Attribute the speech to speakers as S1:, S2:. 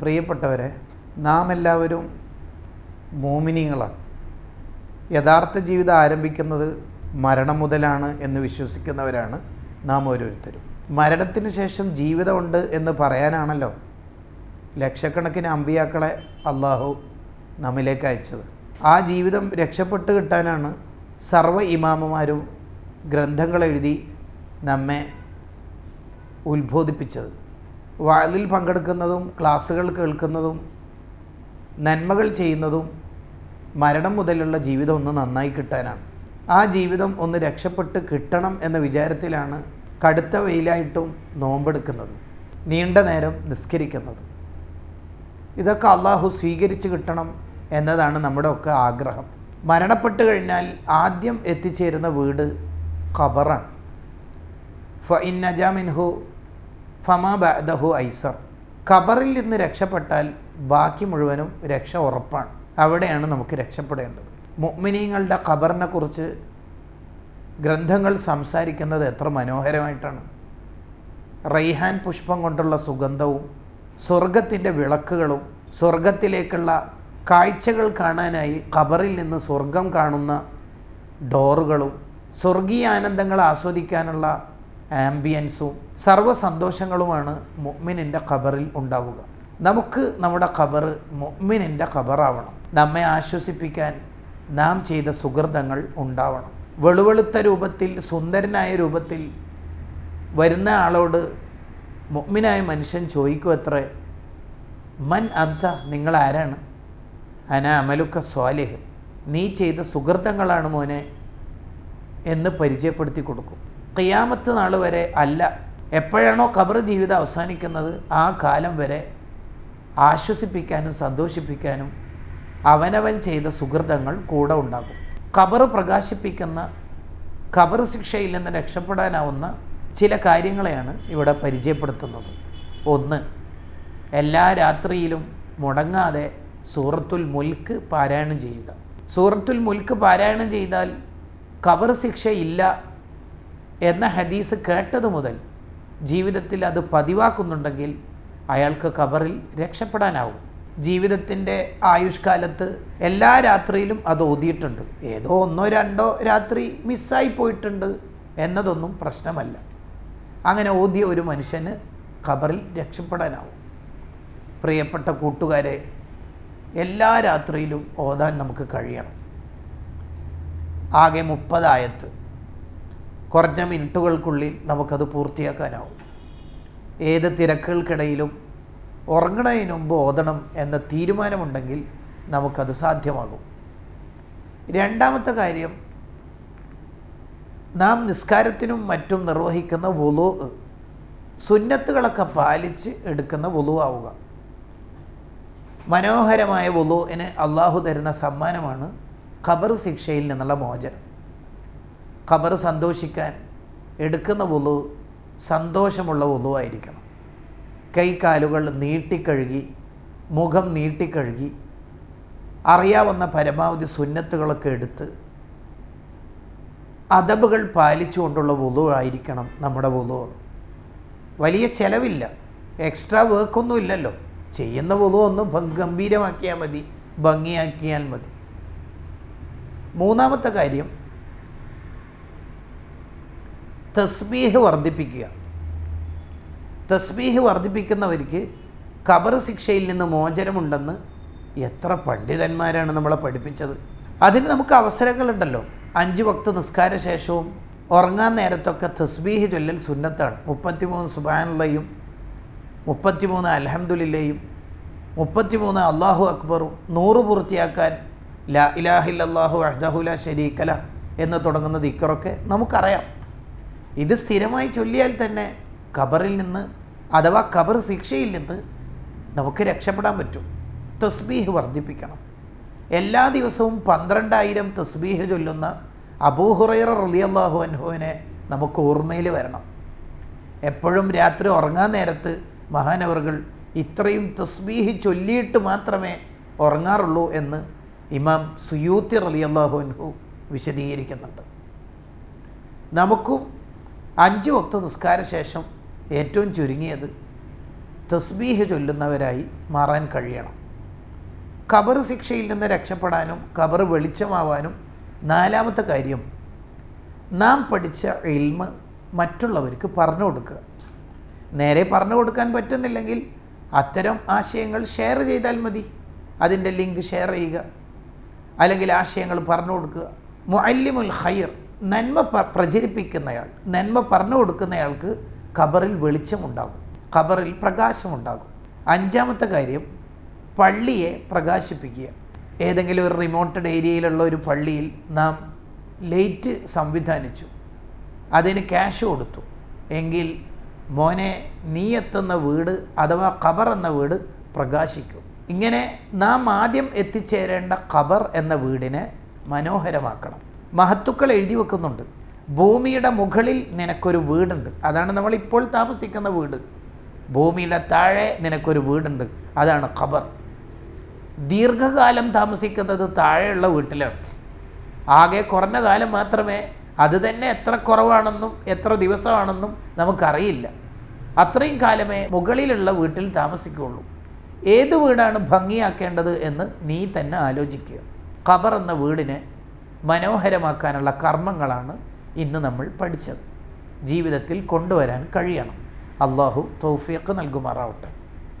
S1: പ്രിയപ്പെട്ടവരെ നാം എല്ലാവരും മോമിനിയങ്ങളാണ് യഥാർത്ഥ ജീവിതം ആരംഭിക്കുന്നത് മരണം മുതലാണ് എന്ന് വിശ്വസിക്കുന്നവരാണ് നാം ഓരോരുത്തരും. മരണത്തിന് ശേഷം ജീവിതമുണ്ട് എന്ന് പറയാനാണല്ലോ ലക്ഷക്കണക്കിന് അമ്പിയാക്കളെ അള്ളാഹു നമ്മിലേക്ക് അയച്ചത്. ആ ജീവിതം രക്ഷപ്പെട്ട് കിട്ടാനാണ് സർവ ഇമാമമാരും ഗ്രന്ഥങ്ങളെഴുതി നമ്മെ ഉത്ബോധിപ്പിച്ചത്. വാതിൽ പങ്കെടുക്കുന്നതും ക്ലാസ്സുകൾ കേൾക്കുന്നതും നന്മകൾ ചെയ്യുന്നതും മരണം മുതലുള്ള ജീവിതം ഒന്ന് നന്നായി കിട്ടാനാണ്. ആ ജീവിതം ഒന്ന് രക്ഷപ്പെട്ട് കിട്ടണം എന്ന വിചാരത്തിലാണ് കടുത്ത വെയിലായിട്ടും നോമ്പെടുക്കുന്നത് നീണ്ട നേരം നിസ്കരിക്കുന്നത്. ഇതൊക്കെ അള്ളാഹു സ്വീകരിച്ച് കിട്ടണം എന്നതാണ് നമ്മുടെ ഒക്കെ ആഗ്രഹം. മരണപ്പെട്ട് കഴിഞ്ഞാൽ ആദ്യം എത്തിച്ചേരുന്ന വീട് ഖബറാണ്. ഫ ഇന്നജാമിൻഹു ഫമാ ബഅദഹു ഐസർ. ഖബറിൽ നിന്ന് രക്ഷപ്പെട്ടാൽ ബാക്കി മുഴുവനും രക്ഷ ഉറപ്പാണ്. അവിടെയാണ് നമുക്ക് രക്ഷപ്പെടേണ്ടത്. മുഅ്മിനീങ്ങളുടെ ഖബറിനെ കുറിച്ച് ഗ്രന്ഥങ്ങൾ സംസാരിക്കുന്നത് എത്ര മനോഹരമായിട്ടാണ്. റൈഹാൻ പുഷ്പം കൊണ്ടുള്ള സുഗന്ധവും സ്വർഗത്തിന്റെ വിളക്കുകളും സ്വർഗത്തിലേക്കുള്ള കാഴ്ചകൾ കാണാനായി ഖബറിൽ നിന്ന് സ്വർഗം കാണുന്ന ഡോറുകളും സ്വർഗീയ ആനന്ദങ്ങൾ ആസ്വദിക്കാനുള്ള ആംബിയൻസും സർവ സന്തോഷങ്ങളുമാണ് മുഅ്മിനിന്റെ ഖബറിൽ ഉണ്ടാവുക. നമുക്ക് നമ്മുടെ ഖബർ മുഅ്മിനിന്റെ ഖബറാവണം. നമ്മെ ആശ്വസിപ്പിക്കാൻ നാം ചെയ്ത സുഹൃതങ്ങൾ ഉണ്ടാവണം. വെളുവെളുത്ത രൂപത്തിൽ സുന്ദരനായ രൂപത്തിൽ വരുന്ന ആളോട് മുഅ്മിനായ മനുഷ്യൻ ചോദിക്കും അത്രേ മൻ അന്ത നിങ്ങൾ ആരാണ്? അന അമലുക്ക സ്വാലിഹ്. നീ ചെയ്ത സുഹൃതങ്ങളാണ് മോനെ എന്ന് പരിചയപ്പെടുത്തി കൊടുക്കും. ഖിയാമത്ത് നാൾ വരെ അല്ല. എപ്പോഴാണോ ഖബർ ജീവിതം അവസാനിക്കുന്നത് ആ കാലം വരെ ആശ്വസിപ്പിക്കാനും സന്തോഷിപ്പിക്കാനും അവനവൻ ചെയ്ത സുഹൃതങ്ങൾ കൂടെ ഉണ്ടാകും. ഖബർ പ്രകാശിപ്പിക്കുന്ന ഖബർ ശിക്ഷയിൽ നിന്ന് രക്ഷപ്പെടാനാവുന്ന ചില കാര്യങ്ങളെയാണ് ഇവിടെ പരിചയപ്പെടുത്തുന്നത്. ഒന്ന് എല്ലാ രാത്രിയിലും മുടങ്ങാതെ സൂറത്തുൽ മുൽക്ക് പാരായണം ചെയ്യുക. സൂറത്തുൽ മുൽക്ക് പാരായണം ചെയ്താൽ കബർ ശിക്ഷയില്ല എന്ന ഹദീസ് കേട്ടത് മുതൽ ജീവിതത്തിൽ അത് പതിവാക്കുന്നുണ്ടെങ്കിൽ അയാൾക്ക് ഖബറിൽ രക്ഷപ്പെടാനാവും. ജീവിതത്തിന്റെ ആയുഷ്കാലത്ത് എല്ലാ രാത്രിയിലും അത് ഓതിയിട്ടുണ്ട്. ഏതോ ഒന്നോ രണ്ടോ രാത്രി മിസ്സായി പോയിട്ടുണ്ട് എന്നതൊന്നും പ്രശ്നമല്ല. അങ്ങനെ ഓതിയ ഒരു മനുഷ്യന് ഖബറിൽ രക്ഷപ്പെടാനാവും. പ്രിയപ്പെട്ട കൂട്ടുകാരെ എല്ലാ രാത്രിയിലും ഓതാൻ നമുക്ക് കഴിയണം. ആകെ മുപ്പതായത്ത്. കുറഞ്ഞ മിനിറ്റുകൾക്കുള്ളിൽ നമുക്കത് പൂർത്തിയാക്കാനാവും. ഏത് തിരക്കുകൾക്കിടയിലും ഉറങ്ങണതിന് മുമ്പ് ഓതണം എന്ന തീരുമാനമുണ്ടെങ്കിൽ നമുക്കത് സാധ്യമാകും. രണ്ടാമത്തെ കാര്യം നാം നിസ്കാരത്തിനും മറ്റും നിർവഹിക്കുന്ന വുളു സുന്നത്തുകളൊക്കെ പാലിച്ച് എടുക്കുന്ന വുളു ആവുക. മനോഹരമായ വുളുവിന് അള്ളാഹു തരുന്ന സമ്മാനമാണ് ഖബർ ശിക്ഷയിൽ നിന്നുള്ള മോചനം. ഖബർ സന്തോഷിക്കാൻ എടുക്കുന്ന വുളു സന്തോഷമുള്ള വുളു ആയിരിക്കണം. കൈകാലുകൾ നീട്ടിക്കഴുകി മുഖം നീട്ടിക്കഴുകി അറിയാവുന്ന പരമാവധി സുന്നത്തുകളൊക്കെ എടുത്ത് അതബുകൾ പാലിച്ചുകൊണ്ടുള്ള വുളു ആയിരിക്കണം നമ്മുടെ വുളു. വലിയ ചിലവില്ല. എക്സ്ട്രാ വർക്കൊന്നും ഇല്ലല്ലോ. ചെയ്യുന്ന വുളു ഒന്ന് ഗംഭീരമാക്കിയാൽ മതി ഭംഗിയാക്കിയാൽ മതി. മൂന്നാമത്തെ കാര്യം തസ്ബീഹ് വർദ്ധിപ്പിക്കുക. തസ്ബീഹ് വർദ്ധിപ്പിക്കുന്നവർക്ക് ഖബർ ശിക്ഷയിൽ നിന്ന് മോചനമുണ്ടെന്ന് എത്ര പണ്ഡിതന്മാരാണ് നമ്മളെ പഠിപ്പിച്ചത്. അതിന് നമുക്ക് അവസരങ്ങളുണ്ടല്ലോ. അഞ്ച് വക്ത നിസ്കാര ശേഷവും ഉറങ്ങാൻ നേരത്തൊക്കെ തസ്ബീഹ് ചൊല്ലൽ സുന്നത്താണ്. മുപ്പത്തിമൂന്ന് സുബാനുള്ളയും മുപ്പത്തിമൂന്ന് അലഹമുല്ലയും മുപ്പത്തിമൂന്ന് അള്ളാഹു അക്ബറും നൂറ് പൂർത്തിയാക്കാൻ ലാ ഇലാഹില്ലാഹു അഹ്ദഹുല ഷരീഖല എന്ന് തുടങ്ങുന്ന ദിക്കറൊക്കെ നമുക്കറിയാം. ഇത് സ്ഥിരമായി ചൊല്ലിയാൽ തന്നെ ഖബറിൽ നിന്ന് അഥവാ ഖബർ ശിക്ഷയിൽ നിന്ന് നമുക്ക് രക്ഷപ്പെടാൻ പറ്റും. തസ്ബീഹ് വർദ്ധിപ്പിക്കണം. എല്ലാ ദിവസവും പന്ത്രണ്ടായിരം തസ്ബീഹ് ചൊല്ലുന്ന അബൂഹുറൈറ റളിയല്ലാഹു അൻഹുവിനെ നമുക്ക് ഓർമ്മയിൽ വരണം. എപ്പോഴും രാത്രി ഉറങ്ങാൻ നേരത്ത് മഹാനവറുകൾ ഇത്രയും തസ്ബീഹ് ചൊല്ലിയിട്ട് മാത്രമേ ഉറങ്ങാറുള്ളൂ എന്ന് ഇമാം സുയൂത്തി റളിയല്ലാഹു അൻഹു വിശദീകരിക്കുന്നുണ്ട്. നമുക്കും അഞ്ച് വക്ത നിസ്കാര ശേഷം ഏറ്റവും ചുരുങ്ങിയത് തസ്ബീഹ് ചൊല്ലുന്നവരായി മാറാൻ കഴിയണം. ഖബർ ശിക്ഷയിൽ നിന്ന് രക്ഷപ്പെടാനും ഖബർ വെളിച്ചമാവാനും നാലാമത്തെ കാര്യം നാം പഠിച്ച ഇൽമ മറ്റുള്ളവർക്ക് പറഞ്ഞു കൊടുക്കുക. നേരെ പറഞ്ഞു കൊടുക്കാൻ പറ്റുന്നില്ലെങ്കിൽ അത്തരം ആശയങ്ങൾ ഷെയർ ചെയ്താൽ മതി. അതിന്റെ ലിങ്ക് ഷെയർ ചെയ്യുക. അല്ലെങ്കിൽ ആശയങ്ങൾ പറഞ്ഞു കൊടുക്കുക. മുഅല്ലിമുൽ ഖൈർ നന്മ പ്രചരിപ്പിക്കുന്നയാൾ നന്മ പറഞ്ഞു കൊടുക്കുന്നയാൾക്ക് ഖബറിൽ വെളിച്ചമുണ്ടാകും ഖബറിൽ പ്രകാശമുണ്ടാകും അഞ്ചാമത്തെ കാര്യം പള്ളിയെ പ്രകാശിപ്പിക്കുക. ഏതെങ്കിലും ഒരു റിമോട്ടഡ് ഏരിയയിലുള്ള ഒരു പള്ളിയിൽ നാം ലൈറ്റ് സംവിധാനിച്ചു. അതിന് ക്യാഷ് കൊടുത്തു. എങ്കിൽ മോനെ നീ എത്തുന്ന വീട് അഥവാ ഖബർ എന്ന വീട് പ്രകാശിക്കും. ഇങ്ങനെ നാം ആദ്യം എത്തിച്ചേരേണ്ട ഖബർ എന്ന വീടിനെ മനോഹരമാക്കണം. മഹത്തുക്കൾ എഴുതി വെക്കുന്നുണ്ട്. ഭൂമിയുടെ മുകളിൽ നിനക്കൊരു വീടുണ്ട്. അതാണ് നമ്മൾ ഇപ്പോൾ താമസിക്കുന്ന വീട്. ഭൂമിയുടെ താഴെ നിനക്കൊരു വീടുണ്ട്. അതാണ് ഖബർ. ദീർഘകാലം താമസിക്കുന്നത് താഴെയുള്ള വീട്ടിലാണ്. ആകെ കുറഞ്ഞ കാലം മാത്രമേ അത് തന്നെ എത്ര കുറവാണെന്നും എത്ര ദിവസമാണെന്നും നമുക്കറിയില്ല. അത്രയും കാലമേ മുകളിലുള്ള വീട്ടിൽ താമസിക്കുകയുള്ളൂ. ഏത് വീടാണ് ഭംഗിയാക്കേണ്ടത് എന്ന് നീ തന്നെ ആലോചിക്കുക. ഖബർ എന്ന വീടിനെ മനോഹരമാക്കാനുള്ള കർമ്മങ്ങളാണ് ഇന്ന് നമ്മൾ പഠിച്ചത്. ജീവിതത്തിൽ കൊണ്ടുവരാൻ കഴിയണം. അള്ളാഹു തൗഫീഖ് നൽകുമാറാവട്ടെ.